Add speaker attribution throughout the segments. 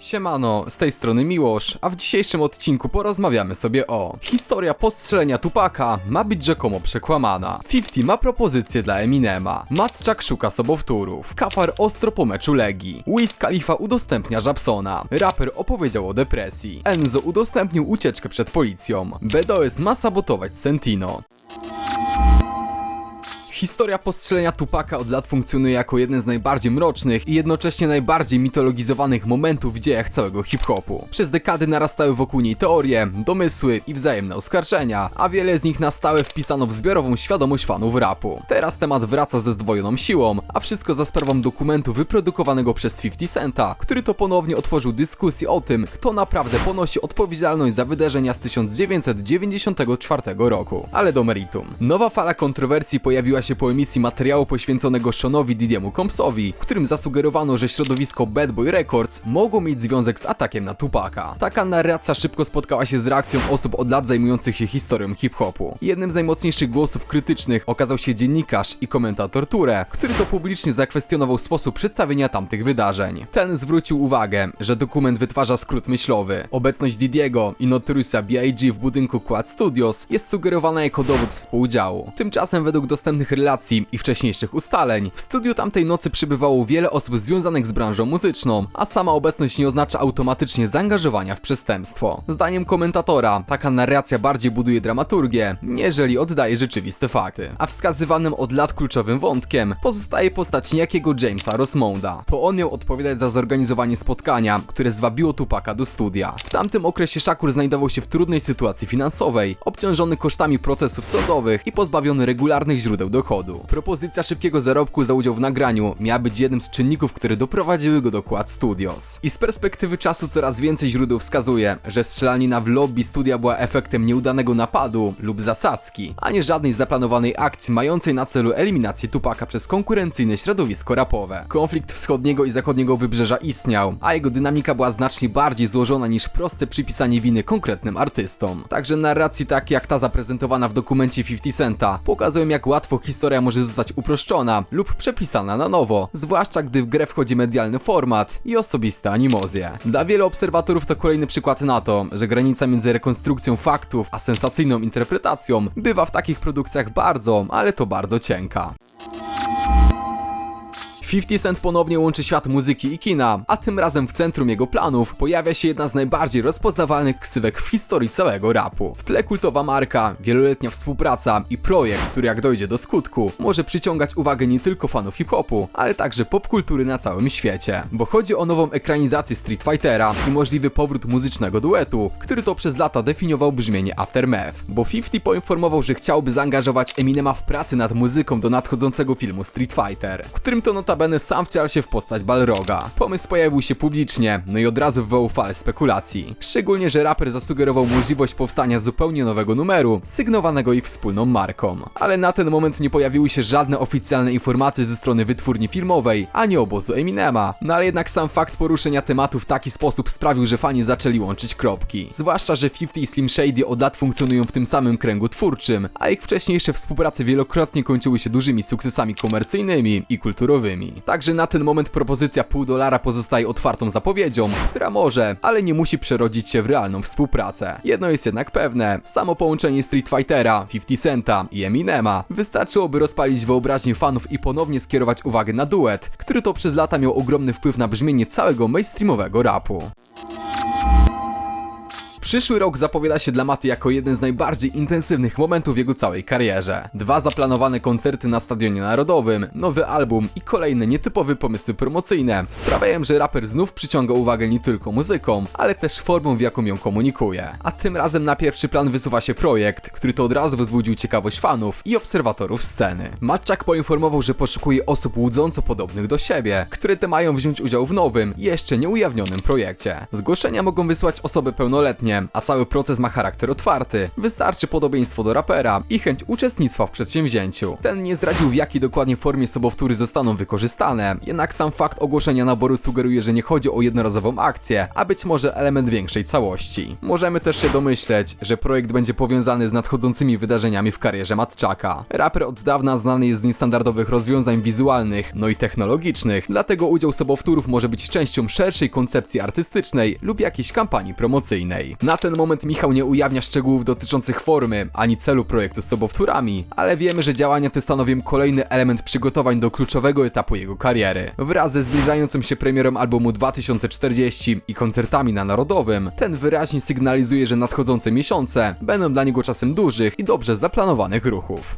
Speaker 1: Siemano, z tej strony Miłosz, a w dzisiejszym odcinku porozmawiamy sobie o Historia postrzelenia Tupaka ma być rzekomo przekłamana. 50 ma propozycję dla Eminema. Matczak szuka sobowtórów. Kafar ostro po meczu Legii. Wiz Khalifa udostępnia Żabsona Raper opowiedział o depresji. Enzo udostępnił ucieczkę przed policją. BDOS ma sabotować Sentino Historia postrzelenia Tupaka od lat funkcjonuje jako jeden z najbardziej mrocznych i jednocześnie najbardziej mitologizowanych momentów w dziejach całego hip-hopu. Przez dekady narastały wokół niej teorie, domysły i wzajemne oskarżenia, a wiele z nich na stałe wpisano w zbiorową świadomość fanów rapu. Teraz temat wraca ze zdwojoną siłą, a wszystko za sprawą dokumentu wyprodukowanego przez 50 Centa, który to ponownie otworzył dyskusję o tym, kto naprawdę ponosi odpowiedzialność za wydarzenia z 1994 roku. Ale do meritum. Nowa fala kontrowersji pojawiła się po emisji materiału poświęconego Seanowi Didiemu Compsowi, w którym zasugerowano, że środowisko Bad Boy Records mogło mieć związek z atakiem na Tupaka. Taka narracja szybko spotkała się z reakcją osób od lat zajmujących się historią hip-hopu. Jednym z najmocniejszych głosów krytycznych okazał się dziennikarz i komentator Ture, który to publicznie zakwestionował sposób przedstawienia tamtych wydarzeń. Ten zwrócił uwagę, że dokument wytwarza skrót myślowy. Obecność Didiego i Notoriusa B.I.G. w budynku Quad Studios jest sugerowana jako dowód współudziału. Tymczasem według dostępnych relacji i wcześniejszych ustaleń, w studiu tamtej nocy przybywało wiele osób związanych z branżą muzyczną, a sama obecność nie oznacza automatycznie zaangażowania w przestępstwo. Zdaniem komentatora, taka narracja bardziej buduje dramaturgię, nieżeli oddaje rzeczywiste fakty. A wskazywanym od lat kluczowym wątkiem pozostaje postać niejakiego Jamesa Rosmonda. To on miał odpowiadać za zorganizowanie spotkania, które zwabiło Tupaka do studia. W tamtym okresie Shakur znajdował się w trudnej sytuacji finansowej, obciążony kosztami procesów sądowych i pozbawiony regularnych źródeł dochodu. Propozycja szybkiego zarobku za udział w nagraniu miała być jednym z czynników, które doprowadziły go do Quad Studios. I z perspektywy czasu coraz więcej źródeł wskazuje, że strzelanina w lobby studia była efektem nieudanego napadu lub zasadzki, a nie żadnej zaplanowanej akcji mającej na celu eliminację Tupaka przez konkurencyjne środowisko rapowe. Konflikt wschodniego i zachodniego wybrzeża istniał, a jego dynamika była znacznie bardziej złożona niż proste przypisanie winy konkretnym artystom. Także narracji takie jak ta zaprezentowana w dokumencie 50 Centa pokazują jak łatwo historia może zostać uproszczona lub przepisana na nowo, zwłaszcza gdy w grę wchodzi medialny format i osobiste animozje. Dla wielu obserwatorów to kolejny przykład na to, że granica między rekonstrukcją faktów a sensacyjną interpretacją bywa w takich produkcjach bardzo, ale to bardzo cienka. 50 Cent ponownie łączy świat muzyki i kina, a tym razem w centrum jego planów pojawia się jedna z najbardziej rozpoznawalnych ksywek w historii całego rapu. W tle kultowa marka, wieloletnia współpraca i projekt, który jak dojdzie do skutku, może przyciągać uwagę nie tylko fanów hip-hopu, ale także popkultury na całym świecie. Bo chodzi o nową ekranizację Street Fightera i możliwy powrót muzycznego duetu, który to przez lata definiował brzmienie Aftermath. Bo 50 poinformował, że chciałby zaangażować Eminema w pracę nad muzyką do nadchodzącego filmu Street Fighter, którym to notabene sam wciel się w postać Balroga. Pomysł pojawił się publicznie, no i od razu wywołał falę spekulacji. Szczególnie, że raper zasugerował możliwość powstania zupełnie nowego numeru, sygnowanego ich wspólną marką. Ale na ten moment nie pojawiły się żadne oficjalne informacje ze strony wytwórni filmowej, ani obozu Eminema. No ale jednak sam fakt poruszenia tematu w taki sposób sprawił, że fani zaczęli łączyć kropki. Zwłaszcza, że 50 i Slim Shady od lat funkcjonują w tym samym kręgu twórczym, a ich wcześniejsze współprace wielokrotnie kończyły się dużymi sukcesami komercyjnymi i kulturowymi. Także na ten moment propozycja pół dolara pozostaje otwartą zapowiedzią, która może, ale nie musi przerodzić się w realną współpracę. Jedno jest jednak pewne, samo połączenie Street Fightera, 50 Centa i Eminema wystarczyłoby rozpalić wyobraźnię fanów i ponownie skierować uwagę na duet, który to przez lata miał ogromny wpływ na brzmienie całego mainstreamowego rapu. Przyszły rok zapowiada się dla Maty jako jeden z najbardziej intensywnych momentów w jego całej karierze. Dwa zaplanowane koncerty na Stadionie Narodowym, nowy album i kolejne nietypowe pomysły promocyjne sprawiają, że raper znów przyciąga uwagę nie tylko muzyką, ale też formą w jaką ją komunikuje. A tym razem na pierwszy plan wysuwa się projekt, który to od razu wzbudził ciekawość fanów i obserwatorów sceny. Matczak poinformował, że poszukuje osób łudząco podobnych do siebie, które te mają wziąć udział w nowym, jeszcze nieujawnionym projekcie. Zgłoszenia mogą wysłać osoby pełnoletnie, a cały proces ma charakter otwarty. Wystarczy podobieństwo do rapera i chęć uczestnictwa w przedsięwzięciu. Ten nie zdradził w jakiej dokładnie formie sobowtóry zostaną wykorzystane, jednak sam fakt ogłoszenia naboru sugeruje, że nie chodzi o jednorazową akcję, a być może element większej całości. Możemy też się domyśleć, że projekt będzie powiązany z nadchodzącymi wydarzeniami w karierze Matczaka. Raper od dawna znany jest z niestandardowych rozwiązań wizualnych, no i technologicznych, dlatego udział sobowtórów może być częścią szerszej koncepcji artystycznej lub jakiejś kampanii promocyjnej. Na ten moment Michał nie ujawnia szczegółów dotyczących formy ani celu projektu z sobowtórami, ale wiemy, że działania te stanowią kolejny element przygotowań do kluczowego etapu jego kariery. Wraz ze zbliżającym się premierą albumu 2040 i koncertami na Narodowym, ten wyraźnie sygnalizuje, że nadchodzące miesiące będą dla niego czasem dużych i dobrze zaplanowanych ruchów.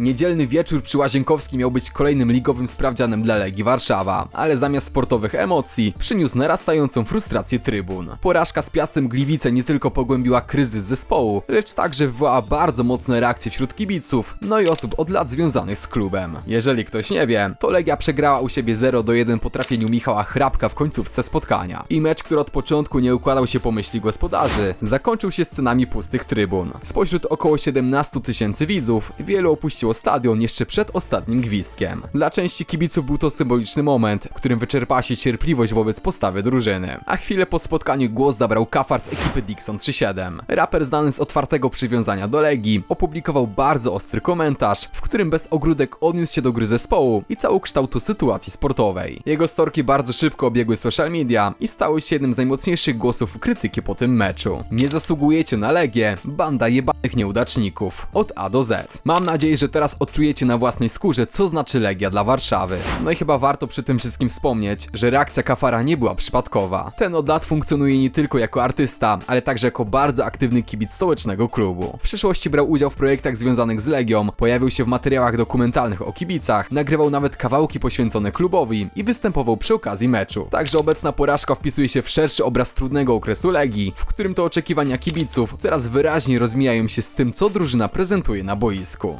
Speaker 1: Niedzielny wieczór przy Łazienkowskim miał być kolejnym ligowym sprawdzianem dla Legii Warszawa, ale zamiast sportowych emocji przyniósł narastającą frustrację trybun. Porażka z Piastem Gliwice nie tylko pogłębiła kryzys zespołu, lecz także wywołała bardzo mocne reakcje wśród kibiców, no i osób od lat związanych z klubem. Jeżeli ktoś nie wie, to Legia przegrała u siebie 0 do 1 po trafieniu Michała Hrabka w końcówce spotkania. I mecz, który od początku nie układał się po myśli gospodarzy, zakończył się scenami pustych trybun. Spośród około 17 tysięcy widzów, wielu opuściło stadion jeszcze przed ostatnim gwizdkiem. Dla części kibiców był to symboliczny moment, w którym wyczerpała się cierpliwość wobec postawy drużyny. A chwilę po spotkaniu głos zabrał kafar z ekipy Dixon 37. Raper znany z otwartego przywiązania do Legii opublikował bardzo ostry komentarz, w którym bez ogródek odniósł się do gry zespołu i całokształtu sytuacji sportowej. Jego storki bardzo szybko obiegły social media i stały się jednym z najmocniejszych głosów krytyki po tym meczu. Nie zasługujecie na Legię, banda jebanych nieudaczników. Od A do Z. Mam nadzieję, że teraz odczujecie na własnej skórze, co znaczy Legia dla Warszawy. No i chyba warto przy tym wszystkim wspomnieć, że reakcja Kafara nie była przypadkowa. Ten od lat funkcjonuje nie tylko jako artysta, ale także jako bardzo aktywny kibic stołecznego klubu. W przeszłości brał udział w projektach związanych z Legią, pojawił się w materiałach dokumentalnych o kibicach, nagrywał nawet kawałki poświęcone klubowi i występował przy okazji meczu. Także obecna porażka wpisuje się w szerszy obraz trudnego okresu Legii, w którym to oczekiwania kibiców coraz wyraźniej rozmijają się z tym, co drużyna prezentuje na boisku.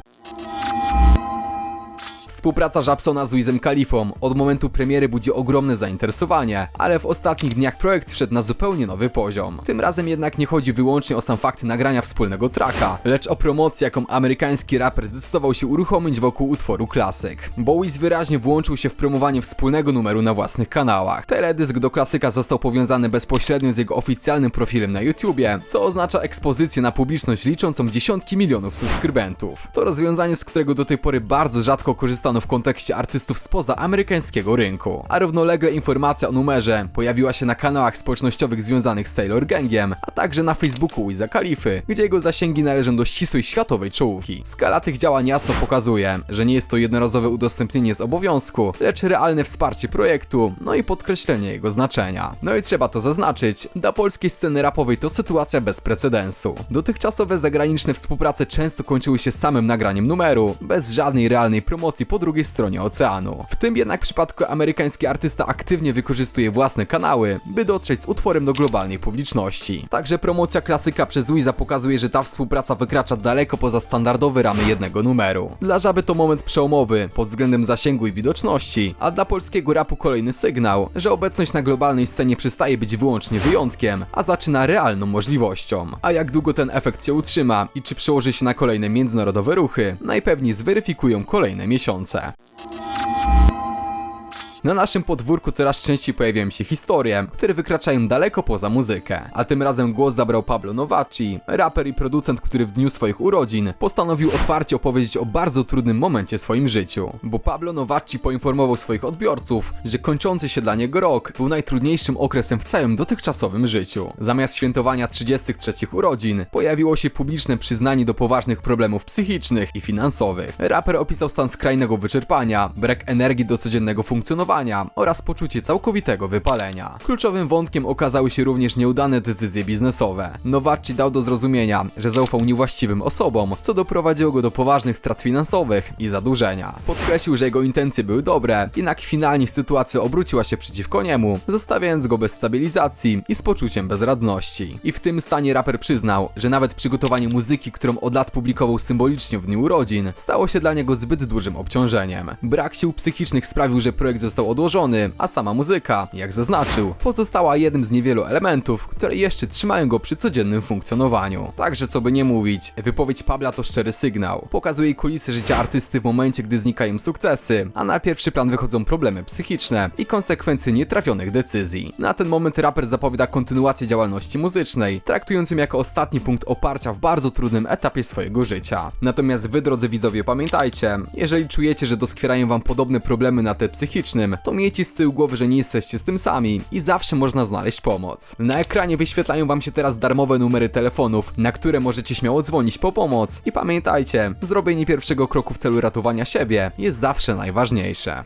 Speaker 1: Współpraca Żabsona z Wizem Kalifą od momentu premiery budzi ogromne zainteresowanie, ale w ostatnich dniach projekt wszedł na zupełnie nowy poziom. Tym razem jednak nie chodzi wyłącznie o sam fakt nagrania wspólnego tracka, lecz o promocję, jaką amerykański raper zdecydował się uruchomić wokół utworu klasyk. Bo Wiz wyraźnie włączył się w promowanie wspólnego numeru na własnych kanałach. Teledysk do klasyka został powiązany bezpośrednio z jego oficjalnym profilem na YouTubie, co oznacza ekspozycję na publiczność liczącą dziesiątki milionów subskrybentów. To rozwiązanie, z którego do tej pory bardzo rzadko korzystano w kontekście artystów spoza amerykańskiego rynku. A równolegle informacja o numerze pojawiła się na kanałach społecznościowych związanych z Taylor Gangiem, a także na Facebooku Wiza Kalify, gdzie jego zasięgi należą do ścisłej światowej czołówki. Skala tych działań jasno pokazuje, że nie jest to jednorazowe udostępnienie z obowiązku, lecz realne wsparcie projektu, no i podkreślenie jego znaczenia. No i trzeba to zaznaczyć, dla polskiej sceny rapowej to sytuacja bez precedensu. Dotychczasowe zagraniczne współprace często kończyły się samym nagraniem numeru, bez żadnej realnej promocji po drugiej stronie oceanu. W tym jednak przypadku amerykański artysta aktywnie wykorzystuje własne kanały, by dotrzeć z utworem do globalnej publiczności. Także promocja klasyka przez Wiza pokazuje, że ta współpraca wykracza daleko poza standardowe ramy jednego numeru. Dla Żaby to moment przełomowy pod względem zasięgu i widoczności, a dla polskiego rapu kolejny sygnał, że obecność na globalnej scenie przestaje być wyłącznie wyjątkiem, a zaczyna realną możliwością. A jak długo ten efekt się utrzyma i czy przełoży się na kolejne międzynarodowe ruchy, najpewniej zweryfikują kolejne miesiące. słońce. Na naszym podwórku coraz częściej pojawiają się historie, które wykraczają daleko poza muzykę. A tym razem głos zabrał Pablo Novacci, raper i producent, który w dniu swoich urodzin postanowił otwarcie opowiedzieć o bardzo trudnym momencie w swoim życiu. Bo Pablo Novacci poinformował swoich odbiorców, że kończący się dla niego rok był najtrudniejszym okresem w całym dotychczasowym życiu. Zamiast świętowania 33 urodzin, pojawiło się publiczne przyznanie do poważnych problemów psychicznych i finansowych. Raper opisał stan skrajnego wyczerpania, brak energii do codziennego funkcjonowania oraz poczucie całkowitego wypalenia. Kluczowym wątkiem okazały się również nieudane decyzje biznesowe. Nowacci dał do zrozumienia, że zaufał niewłaściwym osobom, co doprowadziło go do poważnych strat finansowych i zadłużenia. Podkreślił, że jego intencje były dobre, jednak finalnie sytuacja obróciła się przeciwko niemu, zostawiając go bez stabilizacji i z poczuciem bezradności. I w tym stanie raper przyznał, że nawet przygotowanie muzyki, którą od lat publikował symbolicznie w dniu urodzin, stało się dla niego zbyt dużym obciążeniem. Brak sił psychicznych sprawił, że projekt został został odłożony, a sama muzyka, jak zaznaczył, pozostała jednym z niewielu elementów, które jeszcze trzymają go przy codziennym funkcjonowaniu. Także co by nie mówić, wypowiedź Pabla to szczery sygnał. Pokazuje kulisy życia artysty w momencie, gdy znikają sukcesy, a na pierwszy plan wychodzą problemy psychiczne i konsekwencje nietrafionych decyzji. Na ten moment raper zapowiada kontynuację działalności muzycznej, traktując ją jako ostatni punkt oparcia w bardzo trudnym etapie swojego życia. Natomiast wy, drodzy widzowie, pamiętajcie, jeżeli czujecie, że doskwierają wam podobne problemy na tle psychicznym, to miejcie z tyłu głowy, że nie jesteście z tym sami i zawsze można znaleźć pomoc. Na ekranie wyświetlają wam się teraz darmowe numery telefonów, na które możecie śmiało dzwonić po pomoc i pamiętajcie, zrobienie pierwszego kroku w celu ratowania siebie jest zawsze najważniejsze.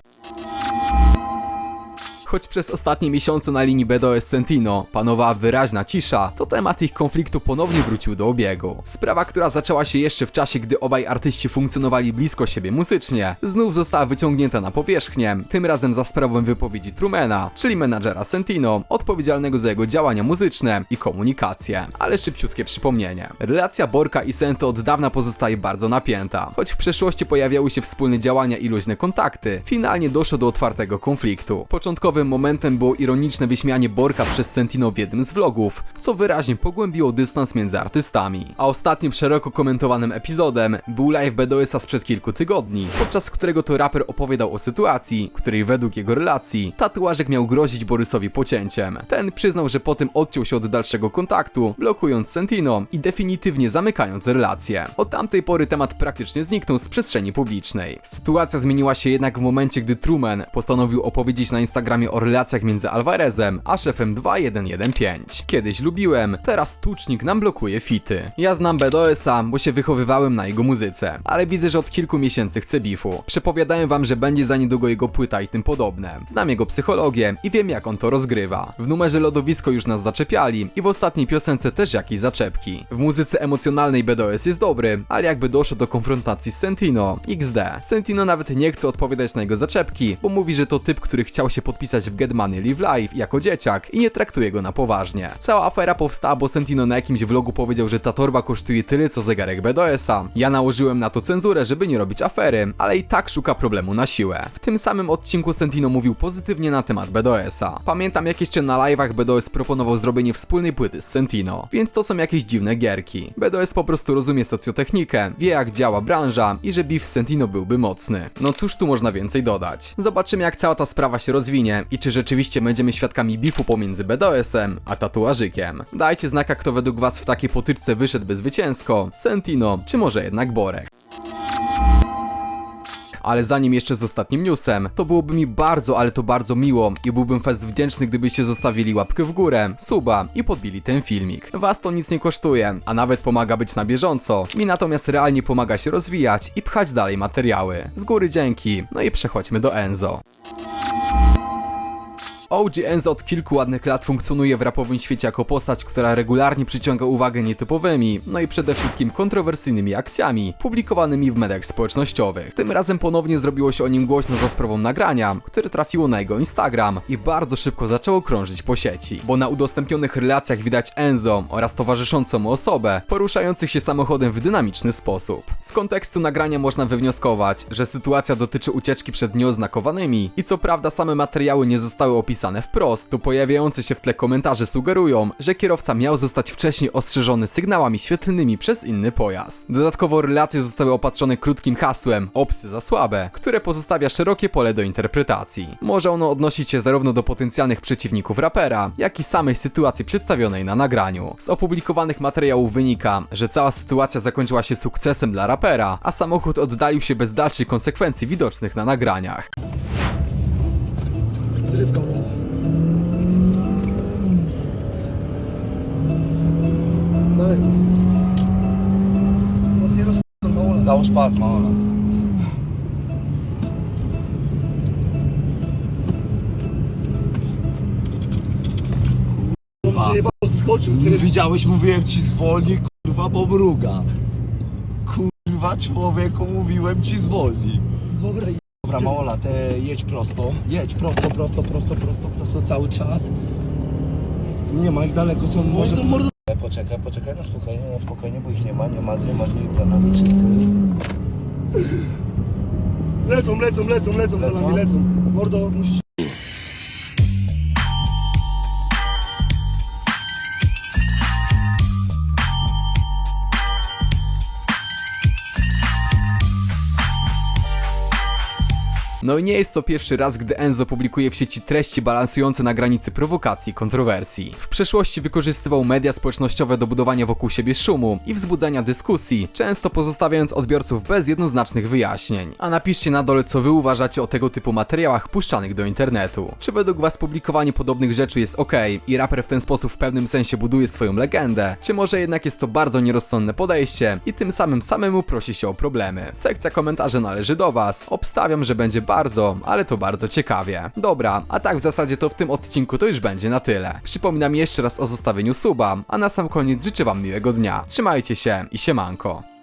Speaker 1: Choć przez ostatnie miesiące na linii BDOS Sentino panowała wyraźna cisza, to temat ich konfliktu ponownie wrócił do obiegu. Sprawa, która zaczęła się jeszcze w czasie, gdy obaj artyści funkcjonowali blisko siebie muzycznie, znów została wyciągnięta na powierzchnię, tym razem za sprawą wypowiedzi Trumana, czyli menadżera Sentino, odpowiedzialnego za jego działania muzyczne i komunikację. Ale szybciutkie przypomnienie. Relacja Borka i Sento od dawna pozostaje bardzo napięta. Choć w przeszłości pojawiały się wspólne działania i luźne kontakty, finalnie doszło do otwartego konfliktu. Początkowym momentem było ironiczne wyśmianie Borka przez Sentino w jednym z vlogów, co wyraźnie pogłębiło dystans między artystami. A ostatnim szeroko komentowanym epizodem był live BDOS-a sprzed kilku tygodni, podczas którego to raper opowiadał o sytuacji, której według jego relacji tatuażek miał grozić Borysowi pocięciem. Ten przyznał, że potem odciął się od dalszego kontaktu, blokując Sentino i definitywnie zamykając relację. Od tamtej pory temat praktycznie zniknął z przestrzeni publicznej. Sytuacja zmieniła się jednak w momencie, gdy Truman postanowił opowiedzieć na Instagramie o relacjach między Alvarezem a szefem 2115. Kiedyś lubiłem, teraz tucznik nam blokuje fity. Ja znam BDOS-a, bo się wychowywałem na jego muzyce, ale widzę, że od kilku miesięcy chce bifu. Przepowiadałem wam, że będzie za niedługo jego płyta i tym podobne. Znam jego psychologię i wiem jak on to rozgrywa. W numerze Lodowisko już nas zaczepiali i w ostatniej piosence też jakieś zaczepki. W muzyce emocjonalnej BDOS jest dobry, ale jakby doszło do konfrontacji z Sentino, XD. Sentino nawet nie chce odpowiadać na jego zaczepki, bo mówi, że to typ, który chciał się podpisać w Get Money Live Life jako dzieciak i nie traktuje go na poważnie. Cała afera powstała, bo Sentino na jakimś vlogu powiedział, że ta torba kosztuje tyle co zegarek BDOS-a. Ja nałożyłem na to cenzurę, żeby nie robić afery, ale i tak szuka problemu na siłę. W tym samym odcinku Sentino mówił pozytywnie na temat BDOS-a. Pamiętam jak jeszcze na live'ach BDOS proponował zrobienie wspólnej płyty z Sentino, więc to są jakieś dziwne gierki. BDOS po prostu rozumie socjotechnikę, wie jak działa branża i że beef Sentino byłby mocny. No cóż tu można więcej dodać. Zobaczymy jak cała ta sprawa się rozwinie i czy rzeczywiście będziemy świadkami bifu pomiędzy BDOS-em a tatuażykiem. Dajcie znaka kto według was w takiej potyczce wyszedłby zwycięsko, Sentino czy może jednak Borek. Ale zanim jeszcze z ostatnim newsem, to byłoby mi bardzo, ale to bardzo miło i byłbym fest wdzięczny, gdybyście zostawili łapkę w górę, suba i podbili ten filmik. Was to nic nie kosztuje, a nawet pomaga być na bieżąco. Mi natomiast realnie pomaga się rozwijać i pchać dalej materiały. Z góry dzięki, no i przechodźmy do Enzo. OG Enzo od kilku ładnych lat funkcjonuje w rapowym świecie jako postać, która regularnie przyciąga uwagę nietypowymi, no i przede wszystkim kontrowersyjnymi akcjami, publikowanymi w mediach społecznościowych. Tym razem ponownie zrobiło się o nim głośno za sprawą nagrania, które trafiło na jego Instagram i bardzo szybko zaczęło krążyć po sieci, bo na udostępnionych relacjach widać Enzo oraz towarzyszącą mu osobę poruszających się samochodem w dynamiczny sposób. Z kontekstu nagrania można wywnioskować, że sytuacja dotyczy ucieczki przed nieoznakowanymi i co prawda same materiały nie zostały opisane wprost, to pojawiające się w tle komentarze sugerują, że kierowca miał zostać wcześniej ostrzeżony sygnałami świetlnymi przez inny pojazd. Dodatkowo relacje zostały opatrzone krótkim hasłem opsy za słabe, które pozostawia szerokie pole do interpretacji. Może ono odnosić się zarówno do potencjalnych przeciwników rapera, jak i samej sytuacji przedstawionej na nagraniu. Z opublikowanych materiałów wynika, że cała sytuacja zakończyła się sukcesem dla rapera, a samochód oddalił się bez dalszych konsekwencji widocznych na nagraniach.
Speaker 2: Zrywka od razu. Dalej. Mocniej roz... mało lat.
Speaker 3: Załóż pas, Maola.
Speaker 2: On przyjebał, skoczył.
Speaker 3: Nie widziałeś, mówiłem ci zwolnij, kurwa, bo mruga. Kurwa, człowieku, mówiłem ci zwolnij.
Speaker 2: Dobra.
Speaker 3: Dobra, Maola, te jedź prosto. Jedź prosto, prosto, prosto, prosto, prosto cały czas. Nie ma ich daleko, są
Speaker 2: Może mordo...
Speaker 3: Poczekaj, poczekaj, na spokojnie, na spokojnie, bo ich nie ma, nie ma, nie ma nic za nami, wszystko jest.
Speaker 2: Lecą, lecą, lecą, lecą za
Speaker 3: Lecą?
Speaker 2: nami, lecą. Mordo, musisz...
Speaker 1: No i nie jest to pierwszy raz, gdy Enzo publikuje w sieci treści balansujące na granicy prowokacji i kontrowersji. W przeszłości wykorzystywał media społecznościowe do budowania wokół siebie szumu i wzbudzania dyskusji, często pozostawiając odbiorców bez jednoznacznych wyjaśnień. A napiszcie na dole, co wy uważacie o tego typu materiałach puszczanych do internetu. Czy według was publikowanie podobnych rzeczy jest ok i raper w ten sposób w pewnym sensie buduje swoją legendę? Czy może jednak jest to bardzo nierozsądne podejście i tym samym samemu prosi się o problemy? Sekcja komentarzy należy do was. Obstawiam, że będzie bardzo, ale to bardzo ciekawie. Dobra, a tak w zasadzie to w tym odcinku to już będzie na tyle. Przypominam jeszcze raz o zostawieniu suba, a na sam koniec życzę wam miłego dnia. Trzymajcie się i siemanko.